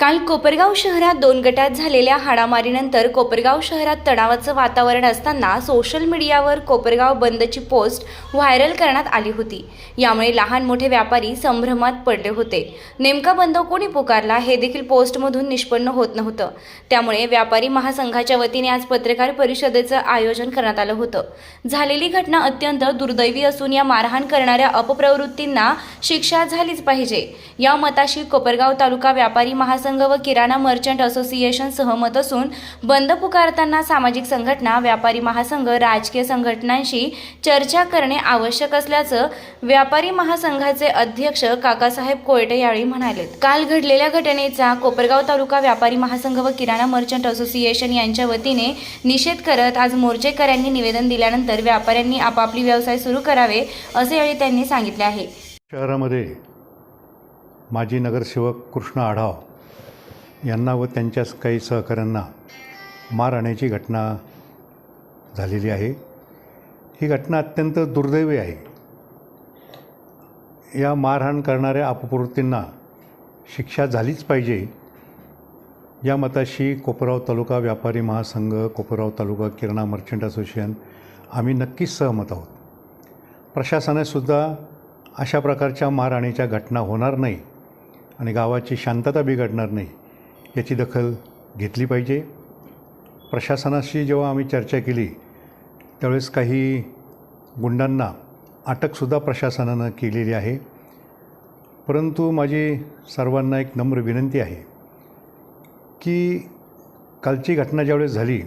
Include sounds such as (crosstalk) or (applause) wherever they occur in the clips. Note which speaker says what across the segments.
Speaker 1: काल कोपरगाव शहरात दोन गटात झालेल्या हाणामारीनंतर कोपरगाव शहरात तणावाचं वातावरण असताना सोशल मीडियावर कोपरगाव बंदची पोस्ट व्हायरल करण्यात आली होती. यामुळे लहान मोठे व्यापारी संभ्रमात पडले होते. नेमका बंद कोणी पुकारला हे देखील पोस्टमधून निष्पन्न होत नव्हतं. त्यामुळे व्यापारी महासंघाच्या वतीने आज पत्रकार परिषदेचं आयोजन करण्यात आलं होतं. झालेली घटना अत्यंत दुर्दैवी असून या मारहाण करणाऱ्या अपप्रवृत्तींना शिक्षा झालीच पाहिजे. या मताशी कोपरगाव तालुका व्यापारी महासंघ व किराणा मर्चंट असोसिएशन सहमत असून बंद पुकारताना सामाजिक संघटना व्यापारी महासंघ राजकीय संघटनांशी चर्चा करणे आवश्यक असल्याचं व्यापारी महासंघाचे अध्यक्ष काकासाहेब कोयटे यावेळी म्हणाले काल घडलेल्या घटनेचा कोपरगाव तालुका व्यापारी महासंघ व किराणा मर्चंट असोसिएशन यांच्या वतीने निषेध करत आज मोर्चेकऱ्यांनी निवेदन दिल्यानंतर व्यापाऱ्यांनी आपापली व्यवसाय सुरू करावे असे यावेळी त्यांनी सांगितले आहे.
Speaker 2: शहरामध्ये माजी नगरसेवक कृष्ण आढाव यांना व त्यांच्या काही सहकाऱ्यांना मार आणण्याची घटना झालेली आहे. ही घटना अत्यंत दुर्दैवी आहे. या मारहाण करणाऱ्या अपप्रवृत्तींना शिक्षा झालीच पाहिजे या मताशी कोपराव तालुका व्यापारी महासंघ कोपराव तालुका किराणा मर्चंट असोसिएशन आम्ही नक्कीच सहमत आहोत. प्रशासनासुद्धा अशा प्रकारच्या मारहाणीच्या घटना होणार नाही आणि गावाची शांतता बिघडणार नाही. याची दखल घेतली पाहिजे. प्रशासनाशी जेव्हा आम्ही चर्चा केली त्यावेळेस काही गुंडांना अटकसुद्धा प्रशासनानं केलेली आहे. परंतु माझी सर्वांना एक नम्र विनंती आहे की कालची घटना ज्यावेळेस झाली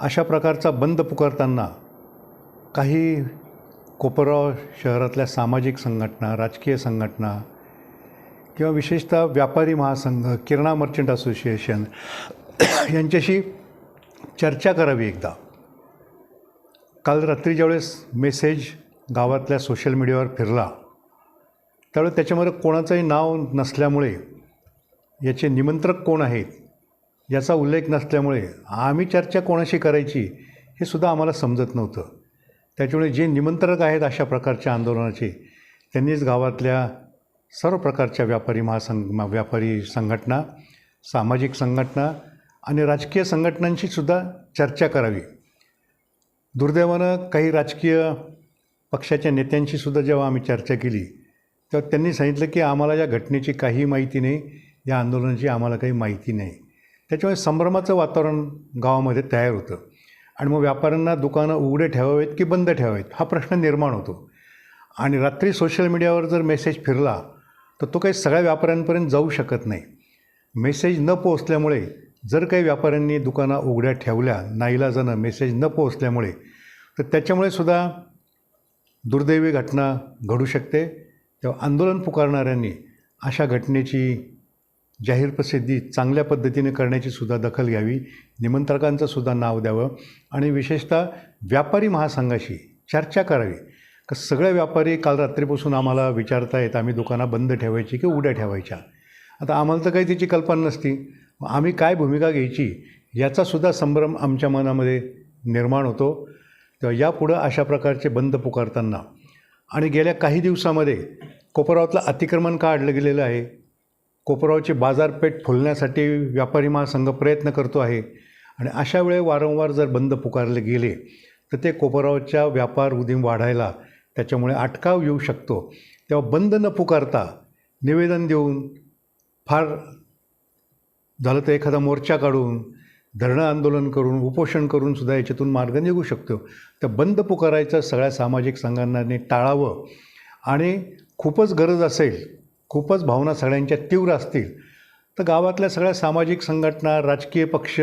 Speaker 2: अशा प्रकारचा बंद पुकारताना काही कोपराव शहरातल्या सामाजिक संघटना राजकीय संघटना किंवा विशेषतः व्यापारी महासंघ किरणा मर्चंट असोसिएशन (coughs) यांच्याशी चर्चा करावी एकदा. काल रात्री ज्यावेळेस मेसेज गावातल्या सोशल मीडियावर फिरला त्यावेळेस त्याच्यामध्ये कोणाचंही नाव नसल्यामुळे याचे निमंत्रक कोण आहेत याचा उल्लेख नसल्यामुळे आम्ही चर्चा कोणाशी करायची हे सुद्धा आम्हाला समजत नव्हतं. त्याच्यामुळे जे निमंत्रक आहेत अशा प्रकारच्या आंदोलनाचे त्यांनीच गावातल्या सर्व प्रकारच्या व्यापारी महासंघ व्यापारी संघटना सामाजिक संघटना आणि राजकीय संघटनांशीसुद्धा चर्चा करावी. दुर्दैवानं काही राजकीय पक्षाच्या नेत्यांशीसुद्धा जेव्हा आम्ही चर्चा केली तेव्हा त्यांनी सांगितलं की आम्हाला या घटनेची काही माहिती नाही या आंदोलनाची आम्हाला काही माहिती नाही. त्याच्यामुळे संभ्रमाचं वातावरण गावामध्ये तयार होतं. आणि मग व्यापाऱ्यांना दुकानं उघडे ठेवावेत की बंद ठेवावेत हा प्रश्न निर्माण होतो. आणि रात्री सोशल मीडियावर जर मेसेज फिरला तर तो काही सगळ्या व्यापाऱ्यांपर्यंत जाऊ शकत नाही. मेसेज न पोहोचल्यामुळे जर काही व्यापाऱ्यांनी दुकानं उघड्या ठेवल्या नाईलाजानं मेसेज न पोहोचल्यामुळे तर त्याच्यामुळे सुद्धा दुर्दैवी घटना घडू शकते. तेव्हा आंदोलन पुकारणाऱ्यांनी अशा घटनेची जाहीर प्रसिद्धी चांगल्या पद्धतीने करण्याची सुद्धा दखल घ्यावी निमंत्रकांचं सुद्धा नाव द्यावं आणि विशेषतः व्यापारी महासंघाशी चर्चा करावी. का सगळे व्यापारी काल रात्रीपासून आम्हाला विचारतायत आम्ही दुकानं बंद ठेवायची की उघड्या ठेवायच्या? आता आम्हाला तर काही त्याची कल्पना नसती. आम्ही काय भूमिका घ्यायची याचासुद्धा संभ्रम आमच्या मनामध्ये निर्माण होतो. तेव्हा यापुढं अशा प्रकारचे बंद पुकारताना आणि गेल्या काही दिवसामध्ये कोपरावातलं अतिक्रमण काढलं गेलेलं आहे? कोपरावची बाजारपेठ फुलण्यासाठी व्यापारी महासंघ प्रयत्न करतो आहे आणि अशा वेळे वारंवार जर बंद पुकारले गेले तर ते कोपरावच्या व्यापार उदीम वाढायला त्याच्यामुळे अटकाव येऊ शकतो. तेव्हा बंद न पुकारता निवेदन देऊन फार झालं तर एखादा मोर्चा काढून धरणं आंदोलन करून उपोषण करून सुद्धा याच्यातून मार्ग निघू शकतो. तर बंद पुकारायचं सगळ्या सामाजिक संघटनांनी टाळावं. आणि खूपच गरज असेल खूपच भावना सगळ्यांच्या तीव्र असतील तर गावातल्या सगळ्या सामाजिक संघटना राजकीय पक्ष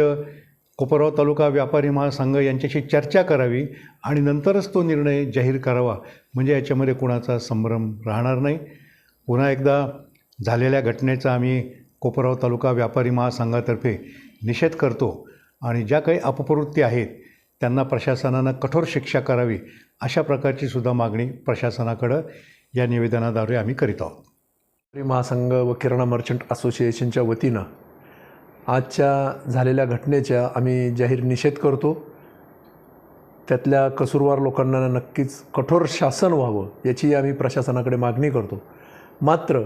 Speaker 2: कोपराव तालुका व्यापारी महासंघ यांच्याशी चर्चा करावी आणि नंतरच तो निर्णय जाहीर करावा. म्हणजे याच्यामध्ये कुणाचा संभ्रम राहणार नाही. पुन्हा एकदा झालेल्या घटनेचा आम्ही कोपराव तालुका व्यापारी महासंघातर्फे निषेध करतो आणि ज्या काही अपप्रवृत्ती आहेत त्यांना प्रशासनानं कठोर शिक्षा करावी अशा प्रकारची सुद्धा मागणी प्रशासनाकडं या निवेदनाद्वारे आम्ही करीत आहोत.
Speaker 3: व्यापारी महासंघ व किराणा मर्चंट असोसिएशनच्या वतीनं आजच्या झालेल्या घटनेच्या आम्ही जाहीर निषेध करतो. त्यातल्या कसूरवार लोकांना नक्कीच कठोर शासन व्हावं याची आम्ही प्रशासनाकडे मागणी करतो. मात्र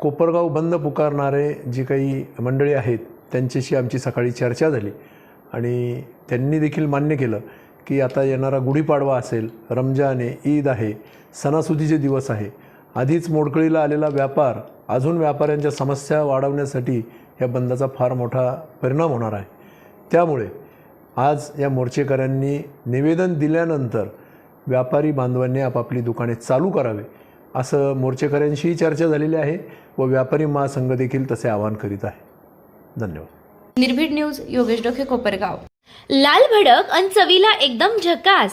Speaker 3: कोपरगाव बंद पुकारणारे जी काही मंडळी आहेत त्यांच्याशी आमची सकाळी चर्चा झाली. आणि त्यांनी देखील मान्य केलं की आता येणारा गुढीपाडवा असेल रमजान आहे ईद आहे सणासुदीचे दिवस आहे. आधीच मोडकळीला आलेला व्यापार अजून व्यापाऱ्यांच्या समस्या वाढवण्यासाठी या बंदाचा फार मोठा परिणाम होणार आहे. त्यामुळे आज या मोर्चेकऱ्यांनी निवेदन दिल्यानंतर व्यापारी बांधवांनी आपापली दुकाने चालू करावे असं मोर्चेकऱ्यांशीही चर्चा झालेली आहे व व्यापारी महासंघ देखील तसे आवाहन करीत आहे. धन्यवाद.
Speaker 1: निर्भीड न्यूज योगेश डोके कोपरगाव. लाल भडक अन चवीला एकदम झकास.